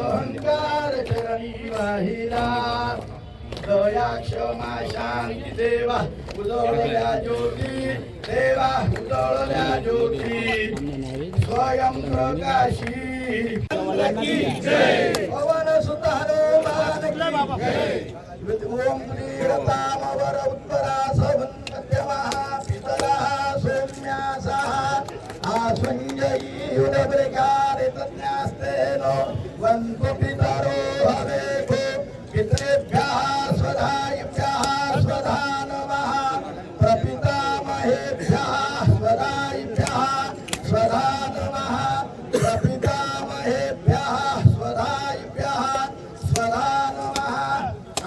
अहंकार चरणी वाहिला दया क्षमा शांती देवा उजळल्या ज्योती देवा उजळल्या ज्योती. स्वयं प्रकाशी. पवन सुतारो ओम वीरतामवर उत्तरा सवन्यमः udebregare tatnasteno vanto pitaro haveku pitrebhyah svadhayibhyah svadhanavah prapitamahebhyah svadhayibhyah svadhanavah prapitamahebhyah svadhayibhyah svadhanavah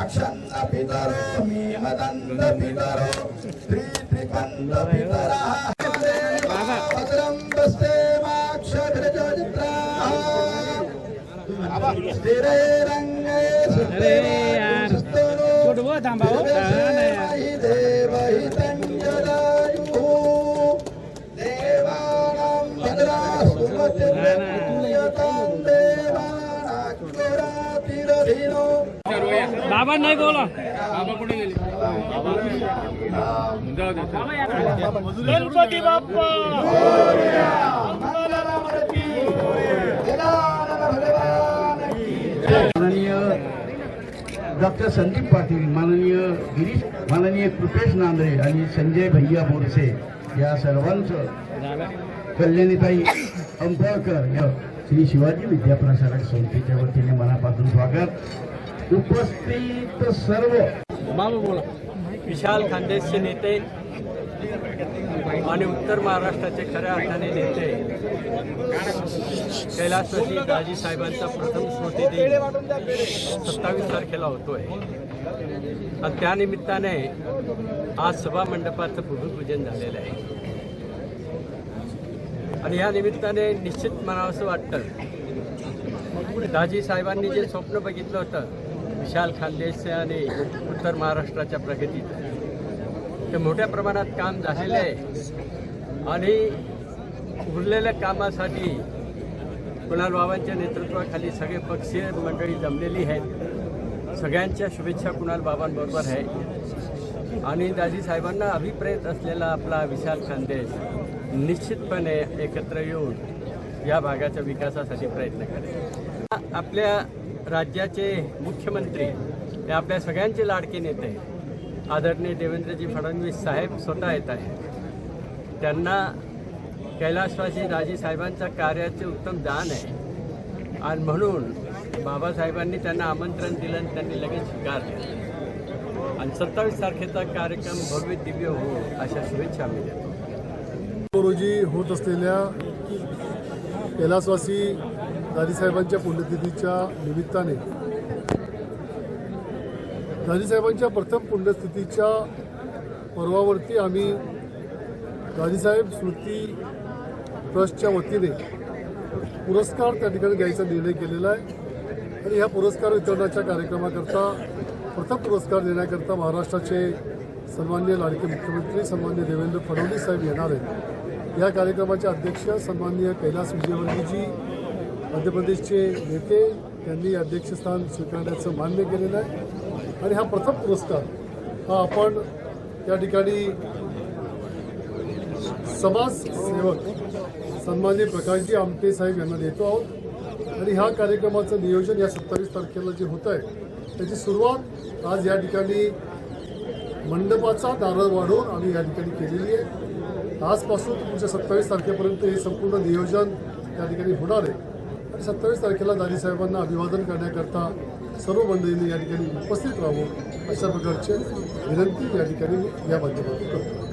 అక్షన్న పితరో మీ మదంత పితరో శ్రీ త్రికంద పితర భద్రం బస్తే పోతాం బాబు బాబా నాయ్ బోలో గణపతి బాప్ప डॉक्टर संदीप पाटील माननीय गिरीश माननीय कृपेश नांदरे आणि संजय भैया बोरसे या सर्वांचं कल्याणीताई अंबळकर या श्री शिवाजी विद्याप्रसारक संस्थेच्या वतीने मनापासून स्वागत. उपस्थित सर्व बाबा बोला. विशाल खानदेशचे नेते आणि उत्तर महाराष्ट्राचे खऱ्या अर्थाने नेते कैलासवासी दाजी साहेबांचा प्रथम स्मृतिदिन सत्तावीस तारखेला होतोय. आणि त्यानिमित्ताने आज सभा मंडपाचं भूमिपूजन झालेलं आहे. आणि या निमित्ताने निश्चित म्हणावंसं वाटतं दाजी साहेबांनी जे स्वप्न बघितलं होतं विशाल खानदेश आणि उत्तर महाराष्ट्राच्या प्रगतीचं ते मोठ्या प्रमाणात काम झालेलं आहे. आणि उरलेल्या कामासाठी कुणाल बाबांच्या नेतृत्वाखाली सगळे पक्षीय मंडळी जमलेली आहेत. सगळ्यांच्या शुभेच्छा कुणाल बाबांबरोबर आहे. आणि दाजीसाहेबांना अभिप्रेत असलेला आपला विशाल खानदेश निश्चितपणे एकत्र येऊन या भागाच्या विकासासाठी प्रयत्न करेल. आपल्या राज्याचे मुख्यमंत्री हे आपल्या सगळ्यांचे लाडके नेते आदरणीय देवेंद्रजी फडणवीस साहेब स्वतः येत आहेत. त्यांना कैलासवासी दाजी साहेबांच्या कार्याचे उत्तम दान आहे. आणि म्हणून बाबासाहेबांनी त्यांना आमंत्रण दिलं आणि त्यांनी लगेच स्वीकारले. आणि सत्तावीस तारखेचा कार्यक्रम भव्य दिव्य हो अशा शुभेच्छा मी देतो रोजी होत असलेल्या कैलासवासी दाजीसाहेबांच्या पुण्यतिथीच्या निमित्ताने दाजीसाहेबांच्या प्रथम पुण्यस्थितीच्या पर्वावरती आम्ही दाजीसाहेब स्मृती ट्रस्टच्या वतीने पुरस्कार त्या ठिकाणी द्यायचा निर्णय केलेला आहे. आणि ह्या पुरस्कार वितरणाच्या कार्यक्रमाकरता प्रथम पुरस्कार देण्याकरता महाराष्ट्राचे सन्मान्य लाडके मुख्यमंत्री सन्मान्य देवेंद्र फडणवीस साहेब येणार आहेत. या कार्यक्रमाचे अध्यक्ष सन्मान्य कैलास विजयवर्गीजी मध्य प्रदेशचे नेते त्यांनी अध्यक्षस्थान स्वीकारण्याचं मान्य केलेलं आहे. आणि हा प्रथम पुरस्कार हा आपण या ठिकाणी समाजसेवक सन्माननीय प्रकाशजी आमटे साहेब यांना देतो आहोत. आणि ह्या कार्यक्रमाचं नियोजन या सत्तावीस तारखेला जे होत आहे त्याची सुरुवात आज या ठिकाणी मंडपाचा दारळ वाढवून आम्ही या ठिकाणी केलेली आहे. आजपासून तुमच्या सत्तावीस तारखेपर्यंत हे संपूर्ण नियोजन या ठिकाणी होणार आहे. सत्तावीस तारखेला दादी साहेबांना अभिवादन करण्याकरता सर्व मंडळींनी या ठिकाणी उपस्थित राहावं अशा प्रकारचे विनंती या ठिकाणी या माध्यमातून करतो.